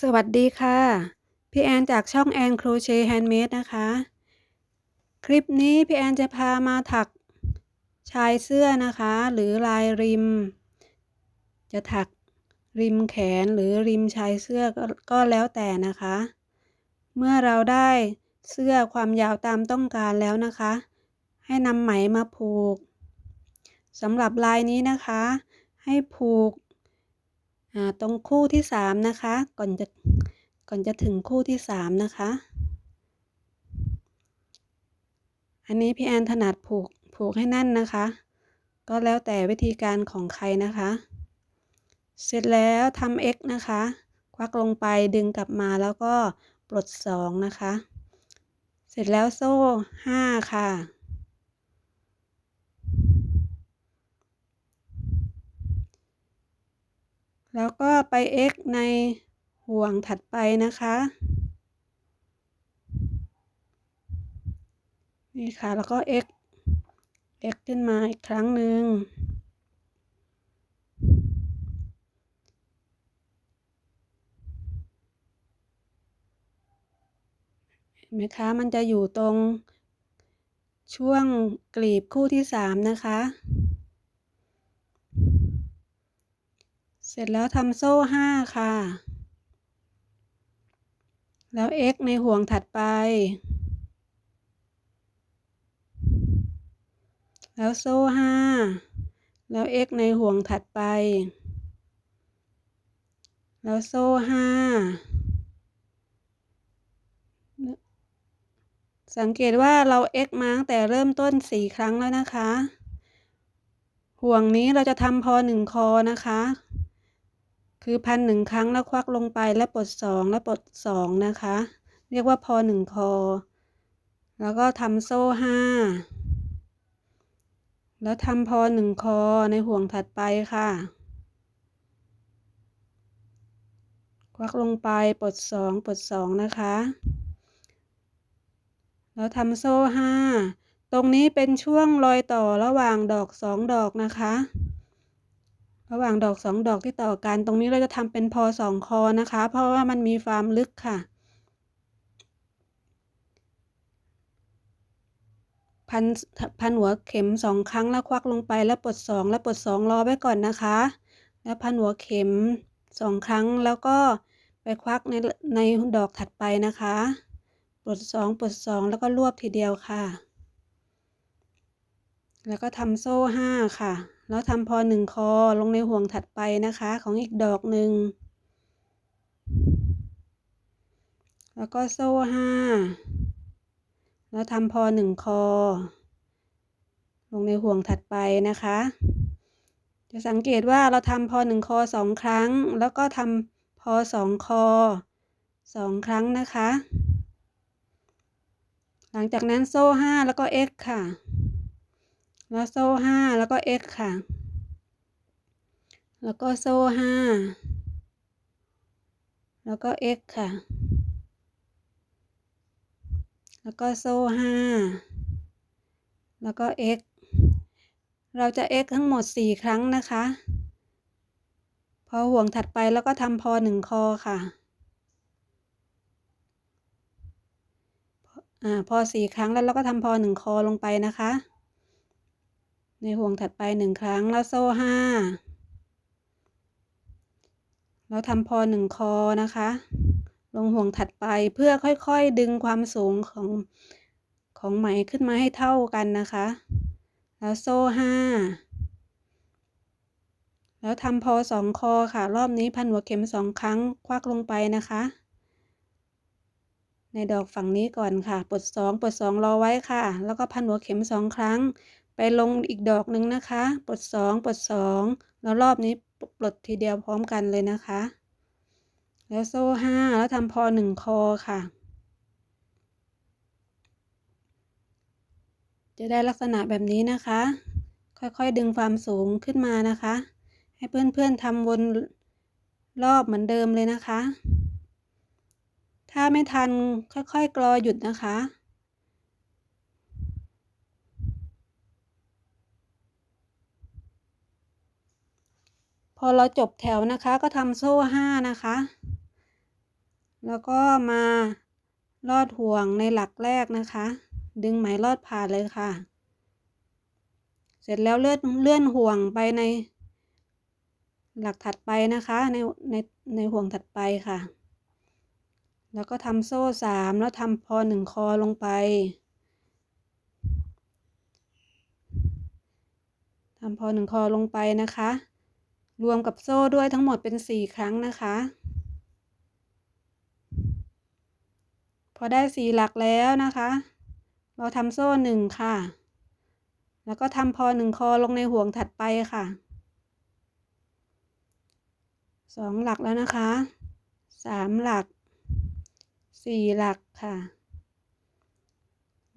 สวัสดีค่ะ พี่แอนจากช่องแอนโครเชต์แฮนด์เมดนะคะ คลิปนี้พี่แอนจะพามาถักชายเสื้อนะคะ หรือลายริม จะถักริมแขนหรือริมชายเสื้อก็ก็แล้วแต่นะคะ เมื่อเราได้เสื้อความยาวตามต้องการแล้วนะคะ ให้นำไหมมาผูกสำหรับลายนี้นะคะ ให้ผูก ตรงคู่ที่สามนะคะ ก่อนจะก่อนจะถึงคู่ที่สามนะคะ อันนี้พี่แอนถนัดผูกผูกให้แน่นนะคะ ก็แล้วแต่วิธีการของใครนะคะ เสร็จแล้วทำ x นะคะ ควักลงไปดึงกลับมาแล้วก็ปลดสองนะคะ เสร็จแล้วโซ่ห้าค่ะ แล้วก็ไป x ในห่วงถัดไปนะคะ นี่ค่ะ แล้วก็ x x ขึ้นมาอีกครั้งหนึ่ง เห็นไหมคะ มันจะอยู่ตรงช่วงกลีบคู่ที่สามนะคะ เสร็จแล้วทำโซ่ห้าค่ะ แล้ว x ในห่วงถัดไป แล้วโซ่ห้าแล้ว x ในห่วงถัดไป แล้วโซ่ห้าสังเกตว่าเรา x มาตั้งแต่เริ่มต้นสี่ครั้งแล้วนะคะ ห่วงนี้เราจะทำพอหนึ่งคอนะคะ คือพันหนึ่งครั้งแล้วควักลงไปแล้วปลดสองแล้วปลดสองนะคะ เรียกว่าพอหนึ่งคอ แล้วก็ทำโซ่ห้าแล้วทำพอหนึ่งคอในห่วงถัดไปค่ะ ควักลงไปปลดสองปลดสองนะคะ แล้วทำโซ่ห้าตรงนี้เป็นช่วงรอยต่อระหว่างดอกสองดอกนะคะ ระหว่างดอกสองดอกที่ต่อกัน ตรงนี้เราจะทำเป็นพอสองคอนะคะ เพราะว่ามันมีความลึกค่ะ พันพันหัวเข็มสองครั้งแล้วควักลงไปแล้วปลดสองแล้วปลดสองรอไว้ก่อนนะคะ แล้วพันหัวเข็มสองครั้งแล้วก็ไปควักในในดอกถัดไปนะคะปลดสองปลดสองแล้วก็รวบทีเดียวค่ะ แล้วก็ทำโซ่ห้าค่ะ แล้วทำพอหนึ่งคอลงในห่วงถัดไปนะคะ ของอีกดอกหนึ่ง แล้วก็โซ่ห้า แล้วทำพอหนึ่งคอ ลงในห่วงถัดไปนะคะ จะสังเกตว่าเราทำพอหนึ่งคอสองครั้ง แล้วก็ทำพอสองคอสองครั้งนะคะ หลังจากนั้นโซ่ห้าแล้วก็ x ค่ะ แล้วโซ่ห้าแล้วก็ x ค่ะ แล้วก็โซ่ห้าแล้วก็ x ค่ะ แล้วก็โซ่ห้าแล้วก็ x เราจะ x ทั้งหมดสี่ครั้งนะคะ พอห่วงถัดไปแล้วก็ทำพอหนึ่งคอค่ะ อ่า พอสี่ครั้งแล้วเราก็ทำพอหนึ่งคอลงไปนะคะ ในห่วงถัดไปหนึ่งครั้ง แล้วโซ่ห้าแล้วทำพอหนึ่งคอนะคะ ลงห่วงถัดไปเพื่อค่อยๆดึงความสูงของของไหมขึ้นมาให้เท่ากันนะคะ แล้วโซ่ห้าแล้วทำพอสองคอค่ะ รอบนี้พันหัวเข็มสองครั้งควักลงไปนะคะ ในดอกฝั่งนี้ก่อนค่ะปลดสองปลดสองรอไว้ค่ะ แล้วก็พันหัวเข็มสองครั้ง ไปลงอีกดอกหนึ่งนะคะ ปลดสองปลดสองแล้วรอบนี้ปลดทีเดียวพร้อมกันเลยนะคะ แล้วโซ่ห้าแล้วทำพอหนึ่งคอค่ะ จะได้ลักษณะแบบนี้นะคะ ค่อยๆดึงความสูงขึ้นมานะคะ ให้เพื่อนๆทำวนรอบเหมือนเดิมเลยนะคะ ถ้าไม่ทันค่อยๆกรอหยุดนะคะ อเราจบแถวนะคะก็ทำโซ่ห้านะคะ แล้วก็มาลอดห่วงในหลักแรกนะคะ ดึงไหมลอดผ่านเลยค่ะ เสร็จแล้วเลื่อนเลื่อนห่วงไปใน หลักถัดไปนะคะในในในห่วงถัดไปค่ะ แล้วก็ทำโซ่สามแล้วทำพอหนึ่งคอลงไปทำพอหนึ่งคอลงไปนะคะ รวมกับโซ่ด้วยทั้งหมดเป็นสี่ครั้งนะคะ พอได้สี่หลักแล้วนะคะ เราทำโซ่หนึ่งค่ะ แล้วก็ทำพอหนึ่งคอลงในห่วงถัดไปค่ะสองหลักแล้วนะคะสามหลักสี่หลักค่ะ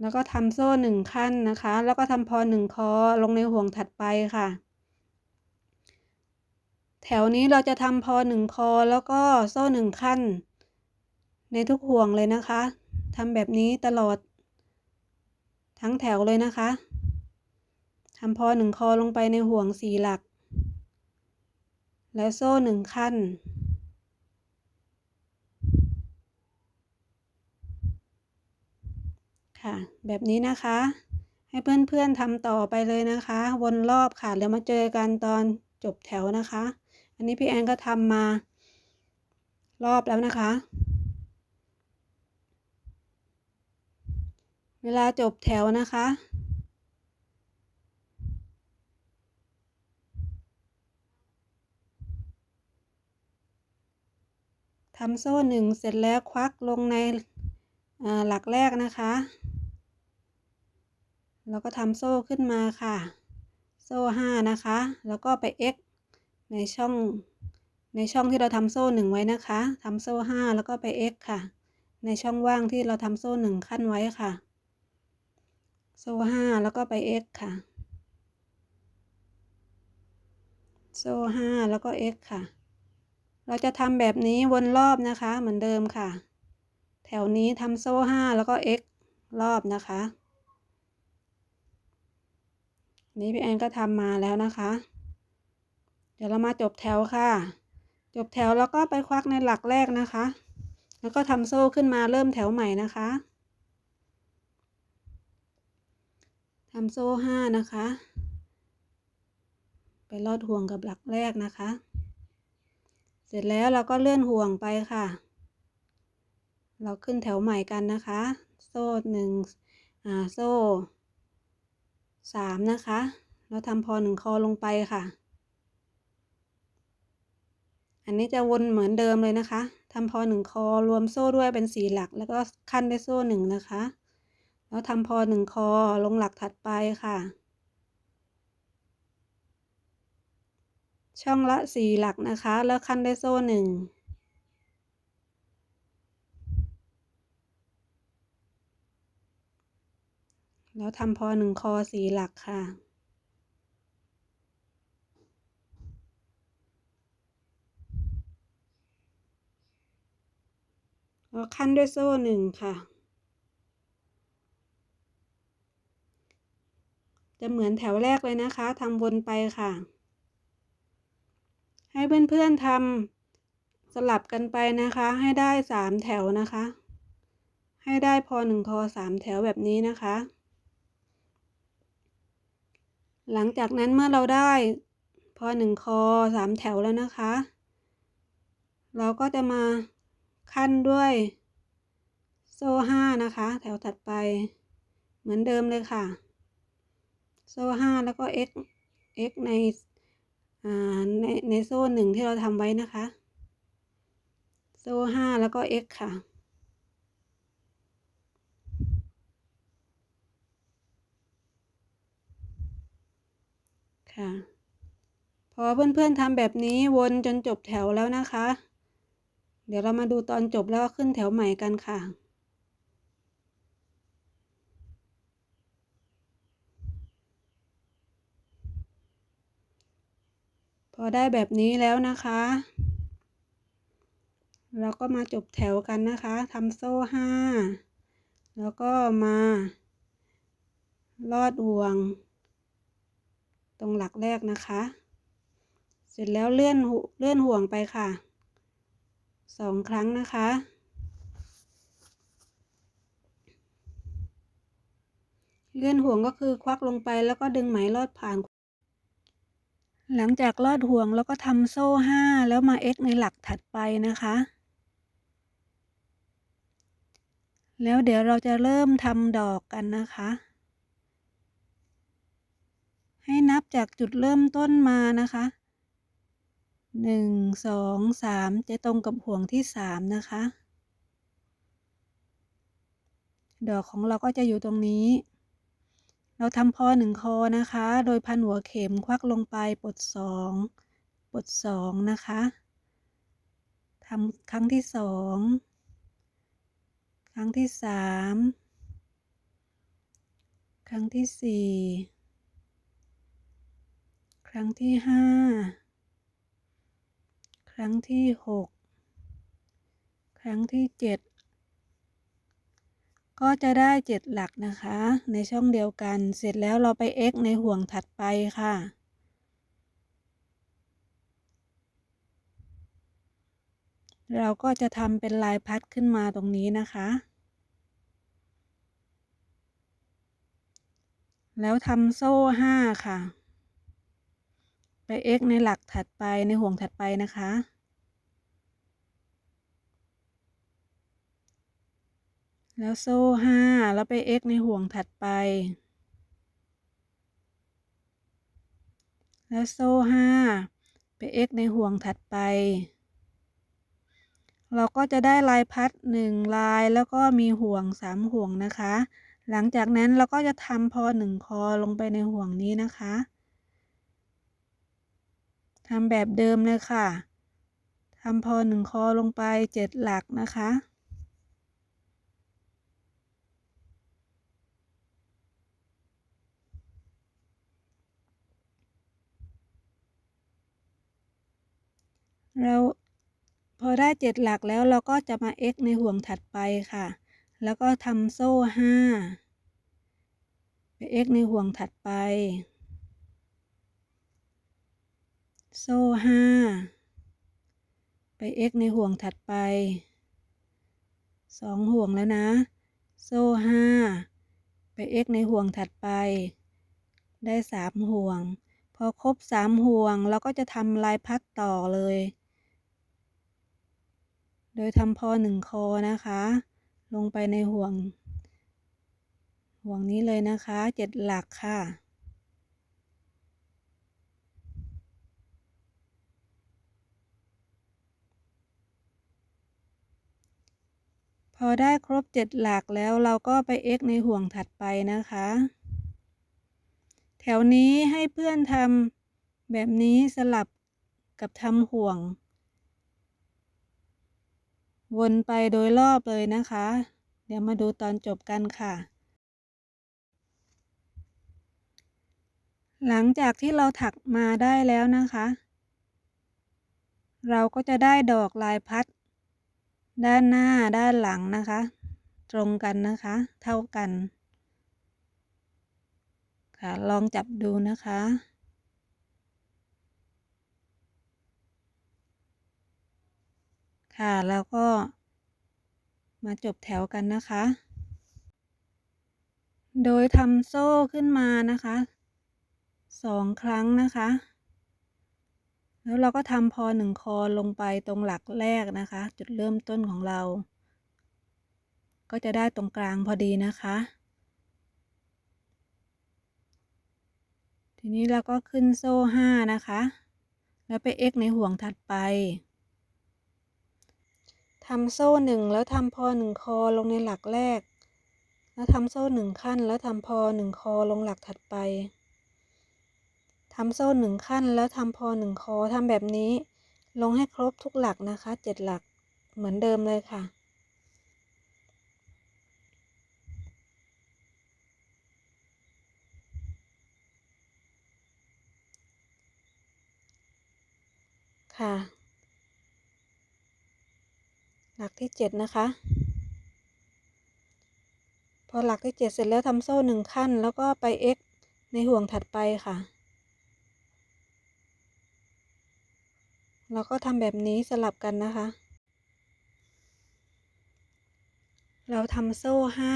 แล้วก็ทำโซ่หนึ่งขั้นนะคะ แล้วก็ทำพอหนึ่งคอลงในห่วงถัดไปค่ะ แถวนี้เราจะทำพอหนึ่งคอแล้วก็โซ่หนึ่งขั้น ในทุกห่วงเลยนะคะทำแบบนี้ตลอด ทั้งแถวเลยนะคะทำพอหนึ่งคอลงไปในห่วงสี่หลัก แล้วโซ่หนึ่งขั้น ค่ะ แบบนี้นะคะ ให้เพื่อนๆทำต่อไปเลยนะคะ วนรอบค่ะ แล้วมาเจอกันตอนจบแถวนะคะ อันนี้พี่แอนก็ทำมา รอบแล้วนะคะ เวลาจบแถวนะคะ ทำโซ่หนึ่งเสร็จแล้วควักลงในหลักแรกนะคะ แล้วก็ทำโซ่ขึ้นมาค่ะ โซ่ห้านะคะ แล้วก็ไป x ในช่องในช่องที่เราทำโซ่หนึ่งไว้นะคะทำโซ่ห้าแล้วก็ไป x ค่ะ ในช่องว่างที่เราทำโซ่หนึ่งขั้นไว้ค่ะ โซ่ห้าแล้วก็ไป x ค่ะ โซ่ห้าแล้วก็ x ค่ะ เราจะทำแบบนี้วนรอบนะคะเหมือนเดิมค่ะ แถวนี้ทำโซ่ห้าแล้วก็ x รอบนะคะ นี้พี่แอนก็ทำมาแล้วนะคะ เดี๋ยวเรามาจบแถวค่ะ จบแถวแล้วก็ไปควักในหลักแรกนะคะ แล้วก็ทำโซ่ขึ้นมาเริ่มแถวใหม่นะคะทำโซ่ห้านะคะ ไปลอดห่วงกับหลักแรกนะคะ เสร็จแล้วเราก็เลื่อนห่วงไปค่ะ เราขึ้นแถวใหม่กันนะคะ โซ่หนึ่งอ่าโซ่สามนะคะ เราทำพอหนึ่งคอลงไปค่ะ อันนี้จะวนเหมือนเดิมเลยนะคะทำพอหนึ่งคอรวมโซ่ด้วยเป็นสีหลัก แล้วก็ขั้นด้วยโซ่หนึ่งนะคะ แล้วทำพอหนึ่งคอลงหลักถัดไปค่ะ ช่องละสี่หลักนะคะ แล้วขั้นด้วยโซ่หนึ่งแล้วทำพอหนึ่งคอสี่หลักค่ะ ขั้นด้วยโซ่หนึ่งค่ะ จะเหมือนแถวแรกเลยนะคะทำวนไปค่ะ ให้เพื่อนๆทำสลับกันไปนะคะ ให้ได้สามแถวนะคะ ให้ได้พอหนึ่งคอสามแถวแบบนี้นะคะ หลังจากนั้นเมื่อเราได้พอหนึ่งคอสามแถวแล้วนะคะ เราก็จะมา ขั้นด้วย โซ่ห้านะคะ แถวถัดไป เหมือนเดิมเลยค่ะ โซ่ห้าแล้วก็ x x ในในในโซ่หนึ่งที่เราทำไว้นะคะ โซ่ห้าแล้วก็ x ค่ะค่ะพอเพื่อนๆทำแบบนี้วนจนจบแถวแล้วนะคะ เดี๋ยวเรามาดูตอนจบแล้วก็ขึ้นแถวใหม่กันค่ะพอได้แบบนี้แล้วนะคะ เราก็มาจบแถวกันนะคะทำโซ่ห้า แล้วก็มา ลอดห่วง ตรงหลักแรกนะคะ เสร็จแล้วเลื่อนเลื่อนห่วงไปค่ะ สองครั้งนะคะ เลื่อนห่วงก็คือควักลงไปแล้วก็ดึงไหมลอดผ่าน หลังจากลอดห่วงแล้วก็ทำโซ่ห้าแล้วมาเอ็กในหลักถัดไปนะคะ แล้วเดี๋ยวเราจะเริ่มทำดอกกันนะคะ ให้นับจากจุดเริ่มต้นมานะคะ หนึ่งสองสามจะตรงกับห่วงที่สามนะคะ ดอกของเราก็จะอยู่ตรงนี้ เราทำพอหนึ่งคอนะคะ โดยพันหัวเข็มควักลงไปปลดสองปลดสองนะคะทำครั้งที่สองครั้งที่สามครั้งที่สี่ครั้งที่ห้า ครั้งที่หกครั้งที่เจ็ดก็จะได้เจ็ดหลักนะคะ ในช่องเดียวกัน เสร็จแล้วเราไป x ในห่วงถัดไปค่ะ เราก็จะทำเป็นลายพัดขึ้นมาตรงนี้นะคะ แล้วทำโซ่ห้าค่ะ ไป x ในหลักถัดไปในห่วงถัดไปนะคะ แล้วโซ่ห้าแล้วไป x ในห่วงถัดไป แล้วโซ่ห้าไป x ในห่วงถัดไป เราก็จะได้ลายพัดหนึ่งลายแล้วก็มีห่วงสามห่วงนะคะ หลังจากนั้นเราก็จะทำพอหนึ่งคอลงไปในห่วงนี้นะคะ ทำแบบเดิมเลยค่ะทำพอหนึ่งคอลงไปเจ็ดหลักนะคะเราพอได้เจ็ดหลักแล้วเราก็จะมา x ในห่วงถัดไปค่ะ แล้วก็ทำโซ่ห้าไป x ในห่วงถัดไป โซ่ห้าไป x ในห่วงถัดไปสองห่วงแล้วนะ โซ่ห้าไป x ในห่วงถัดไป ได้สามห่วง พอครบสามห่วงเราก็จะทำลายพัดต่อเลย โดยทำพอหนึ่งคอนะคะ ลงไปในห่วง ห่วงนี้เลยนะคะเจ็ดหลักค่ะ พอได้ครบเจ็ดหลักแล้วเราก็ไป x ในห่วงถัดไปนะคะ แถวนี้ให้เพื่อนทำแบบนี้สลับกับทำห่วง วนไปโดยรอบเลยนะคะ เดี๋ยวมาดูตอนจบกันค่ะ หลังจากที่เราถักมาได้แล้วนะคะ เราก็จะได้ดอกลายพัด ด้านหน้าด้านหลังนะคะ ตรงกันนะคะ เท่ากัน ค่ะ ลองจับดูนะคะค่ะแล้วก็มาจบแถวกันนะคะ โดยทำโซ่ขึ้นมานะคะสองครั้งนะคะ แล้วเราก็ทำพอหนึ่งคอลงไปตรงหลักแรกนะคะ จุดเริ่มต้นของเรา ก็จะได้ตรงกลางพอดีนะคะ ทีนี้เราก็ขึ้นโซ่ห้านะคะ แล้วไป x ในห่วงถัดไปทำโซ่หนึ่งแล้วทำพอหนึ่งคอลงในหลักแรก แล้วทำโซ่หนึ่งขั้นแล้วทำพอหนึ่งคอลงหลักถัดไป ทำโซ่หนึ่งขั้นแล้วทำพอหนึ่งคอทำแบบนี้ ลงให้ครบทุกหลักนะคะเจ็ดหลักเหมือนเดิมเลยค่ะ ค่ะ หลักที่เจ็ดนะคะ พอหลักที่เจ็ดเสร็จแล้วทำโซ่หนึ่งขั้น แล้วก็ไป x ในห่วงถัดไปค่ะ เราก็ทำแบบนี้สลับกันนะคะ เราทำโซ่ห้า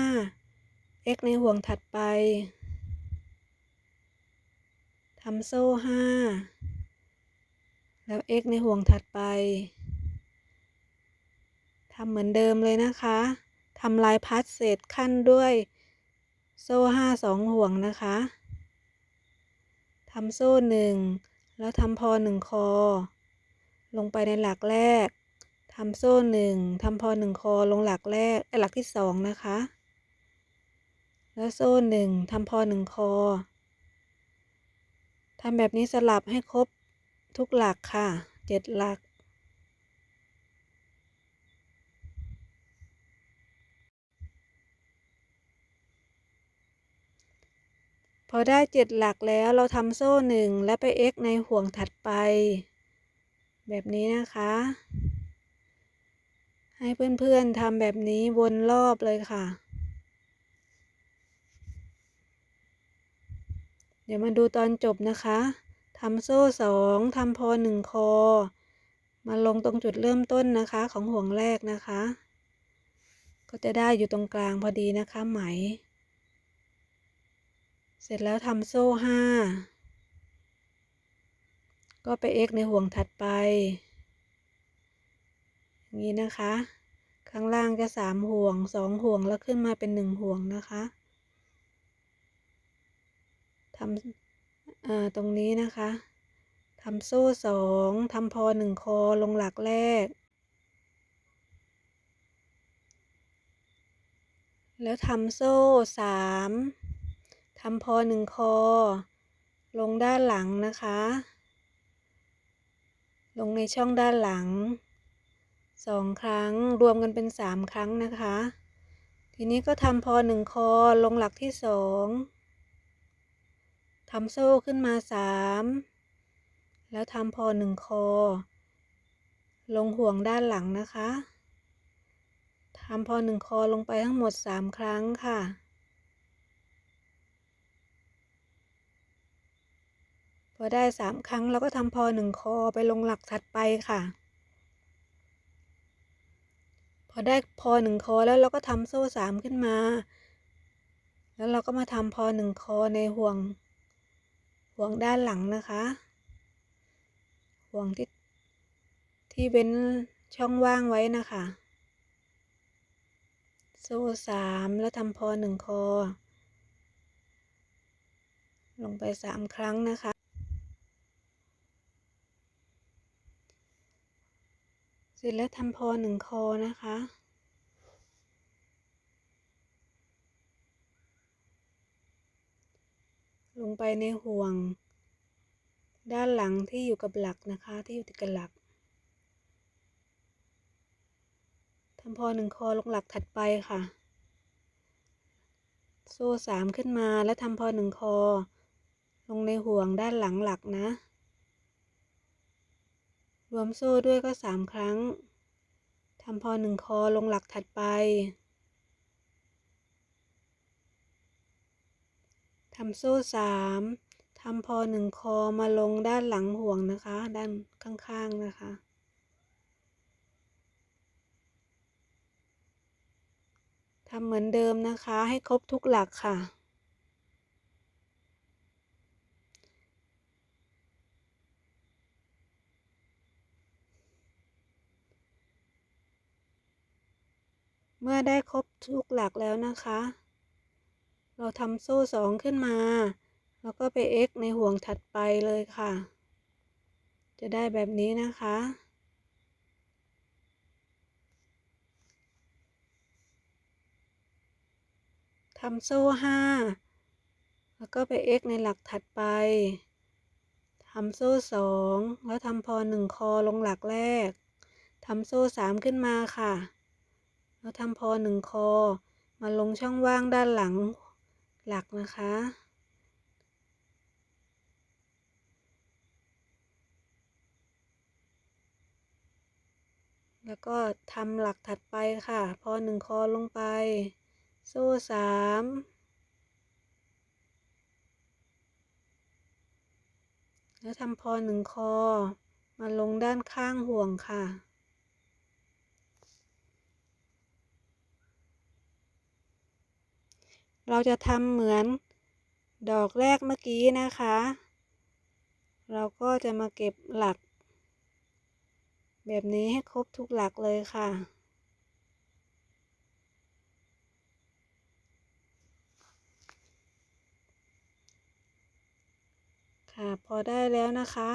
x ในห่วงถัดไป ทำโซ่ห้า แล้ว x ในห่วงถัดไป ทำเหมือนเดิมเลยนะคะ ทำลายพัดเศษขั้นด้วยโซ่ห้าสองห่วงนะคะ ทำโซ่หนึ่ง แล้วทำพอหนึ่งคอ ลงไปในหลักแรกทำโซ่หนึ่งทำพอหนึ่งคอลงหลักแรกหลักที่สองนะคะ แล้วโซ่หนึ่งทำพอหนึ่งคอทำแบบนี้สลับให้ครบทุกหลักค่ะเจ็ดหลัก พอได้เจ็ดหลักแล้วเราทำโซ่หนึ่งและไป x ในห่วงถัดไป แบบนี้นะคะ ให้เพื่อนๆทำแบบนี้วนรอบเลยค่ะ เดี๋ยวมาดูตอนจบนะคะทำโซ่สองทำพอหนึ่งคอ มาลงตรงจุดเริ่มต้นนะคะของห่วงแรกนะคะ ก็จะได้อยู่ตรงกลางพอดีนะคะไหม เสร็จแล้วทำโซ่ห้า ก็ไป x ในห่วงถัดไป นี้นะคะ ข้างล่างจะสามห่วงสองห่วงแล้วขึ้นมาเป็นหนึ่งห่วงนะคะทำตรงนี้นะคะทำโซ่สองทำพอหนึ่งคอลงหลักแรก แล้วทำโซ่สามทำพอหนึ่งคอ ลงด้านหลังนะคะ ลงในช่องด้านหลังสองครั้งรวมกันเป็นสามครั้งนะคะ ทีนี้ก็ทำพอหนึ่งคอลงหลักที่สองทำโซ่ขึ้นมาสามแล้วทำพอหนึ่งคอ ลงห่วงด้านหลังนะคะทำพอหนึ่งคอลงไปทั้งหมดสามครั้งค่ะ อได้สามครั้งเราก็ทำพอหนึ่งคอไปลงหลักถัดไปค่ะ พอได้พอหนึ่งคอแล้วเราก็ทำโซ่สามขึ้นมา แล้วเราก็มาทำพอหนึ่งคอในห่วง ห่วงด้านหลังนะคะ ห่วงที่ที่เว้นช่องว่างไว้นะคะ โซ่สามแล้วทำพอหนึ่งคอลงไปสามครั้งนะคะ เสร็จแล้วทำพอหนึ่งคอนะคะ ลงไปในห่วง ด้านหลังที่อยู่กับหลักนะคะ ที่อยู่ติดกับหลักทำพอหนึ่งคอลงหลักถัดไปค่ะ โซ่สามขึ้นมาแล้วทำพอหนึ่งคอ ลงในห่วงด้านหลังหลักนะ รวมโซ่ด้วยก็สามครั้งทำพอหนึ่งคอลงหลักถัดไปทำโซ่สามทำพอหนึ่งคอมาลงด้านหลังห่วงนะคะ ด้านข้างๆนะคะ ทำเหมือนเดิมนะคะ ให้ครบทุกหลักค่ะ เมื่อได้ครบทุกหลักแล้วนะคะ เราทำโซ่สองขึ้นมา แล้วก็ไป x ในห่วงถัดไปเลยค่ะ จะได้แบบนี้นะคะทำโซ่ห้าแล้วก็ไป x ในหลักถัดไปทำโซ่สองแล้วทำพอหนึ่งคอลงหลักแรกทำโซ่สามขึ้นมาค่ะ แล้วทำพอหนึ่งคอ มาลงช่องว่างด้านหลังหลักนะคะ แล้วก็ทำหลักถัดไปค่ะ พอหนึ่งคอลงไป โซ่สามแล้วทำพอหนึ่งคอ มาลงด้านข้างห่วงค่ะ เราจะทำเหมือนดอกแรกเมื่อกี้นะคะ เราก็จะมาเก็บหลัก แบบนี้ให้ครบทุกหลักเลยค่ะค่ะพอได้แล้วนะคะ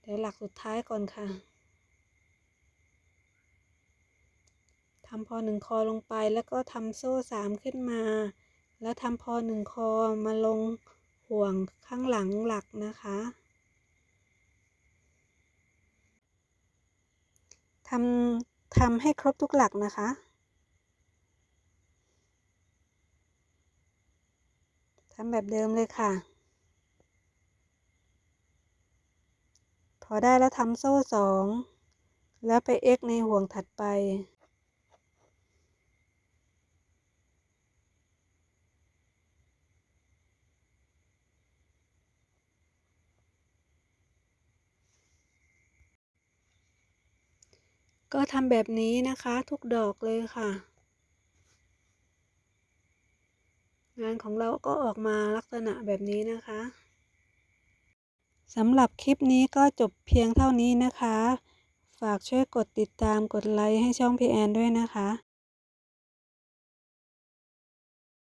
เดี๋ยวหลักสุดท้ายก่อนค่ะ ทำพอหนึ่งคอลงไปแล้วก็ทำโซ่สามขึ้นมา แล้วทำพอหนึ่งคอมาลงห่วงข้างหลังหลักนะคะทำทำให้ครบทุกหลักนะคะ ทำแบบเดิมเลยค่ะ พอได้แล้วทำโซ่สอง แล้วไป x ในห่วงถัดไป ก็ทำแบบนี้นะคะทุกดอกเลยค่ะ งานของเราก็ออกมาลักษณะแบบนี้นะคะสำหรับคลิปนี้ก็จบเพียงเท่านี้นะคะ ฝากช่วยกดติดตามกดไลค์ให้ช่องพี่แอนด้วยนะคะ